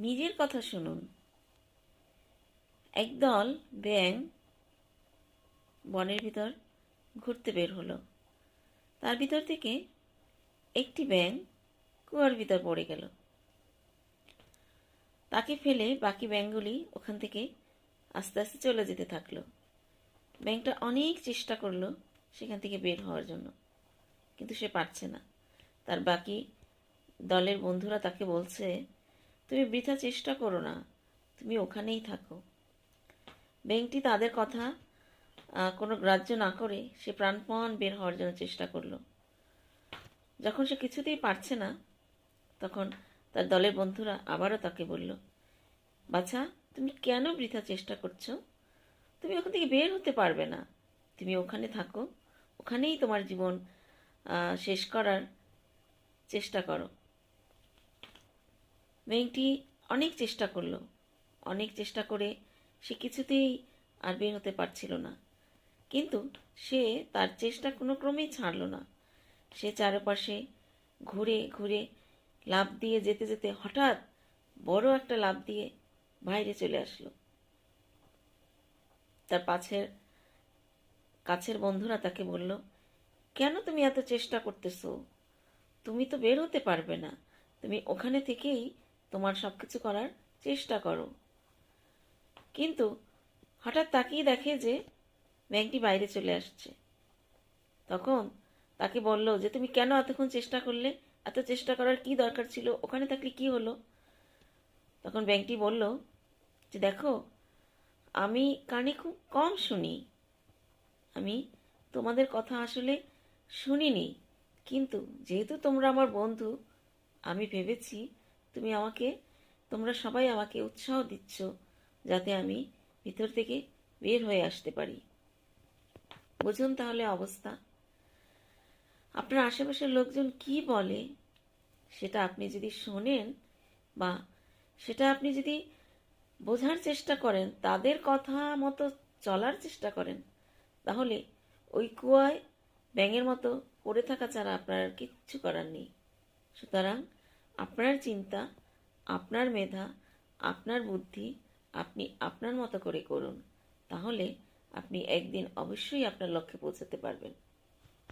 নিজের কথা শুনুন। একদল ব্যাং বনের ভিতর ঘুরতে বের হলো। তার ভিতর থেকে একটি ব্যাং কুয়ার ভিতর পড়ে গেল। তাকে ফেলে বাকি ব্যাঙগুলি ওখান থেকে আস্তে আস্তে চলে যেতে থাকল। ব্যাংকটা অনেক চেষ্টা করল সেখান থেকে বের হওয়ার জন্য, কিন্তু সে পারছে না। তার বাকি দলের বন্ধুরা তাকে বলছে তুমি বৃথা চেষ্টা করো না। তুমি ওখানেই থাকো। ব্যাংকটি তাদের কথা কোনো গ্রাহ্য না করে সে প্রাণপণ বের হওয়ার জন্য চেষ্টা করল। যখন সে কিছুতেই পারছে না, তখন তার দলের বন্ধুরা আবারও তাকে বলল, বাছা, তুমি কেন বৃথা চেষ্টা করছ? তুমি ওখান থেকে বের হতে পারবে না। তুমি ওখানে থাকো, ওখানেই তোমার জীবন শেষ করার চেষ্টা করো। মেয়েটি অনেক চেষ্টা করল। অনেক চেষ্টা করে সে কিছুতেই আর বের হতে পারছিল না। কিন্তু সে তার চেষ্টা কোনো ক্রমেই ছাড়লো না। সে চারপাশে ঘুরে ঘুরে লাফ দিয়ে যেতে যেতে হঠাৎ বড় একটা লাফ দিয়ে বাইরে চলে আসলো। তার পাশের কাছের বন্ধুরা তাকে বলল, কেন তুমি এত চেষ্টা করতেছো? তুমি তো বের হতে পারবে না। তুমি ওখানে থেকেই তোমার সব কিছু করার চেষ্টা করো। কিন্তু হঠাৎ তাকিয়ে দেখে যে ব্যাংকটি বাইরে চলে আসছে। তখন তাকে বলল যে, তুমি কেন এতক্ষণ চেষ্টা করলে? এত চেষ্টা করার কি দরকার ছিল? ওখানে থাকলে কি হলো? তখন ব্যাংকটি বলল যে, দেখো, আমি কানে খুব কম শুনি। আমি তোমাদের কথা আসলে শুনিনি। কিন্তু যেহেতু তোমরা আমার বন্ধু, আমি ভেবেছি তুমি আমাকে, তোমরা সবাই আমাকে উৎসাহ দিচ্ছ যাতে আমি ভিতর থেকে বের হয়ে আসতে পারি। বুঝুন তাহলে অবস্থা। আপনার আশেপাশের লোকজন কি বলে, সেটা আপনি যদি শোনেন বা সেটা আপনি যদি বোঝার চেষ্টা করেন, তাদের কথা মতো চলার চেষ্টা করেন, তাহলে ওই কুয়ায় ব্যাঙের মতো পড়ে থাকা ছাড়া আপনার আর কিচ্ছু করার নেই। সুতরাং আপনার চিন্তা, আপনার মেধা, আপনার বুদ্ধি আপনি আপনার মতো করে করুন। তাহলে আপনি একদিন অবশ্যই আপনার লক্ষ্যে পৌঁছাতে পারবেন।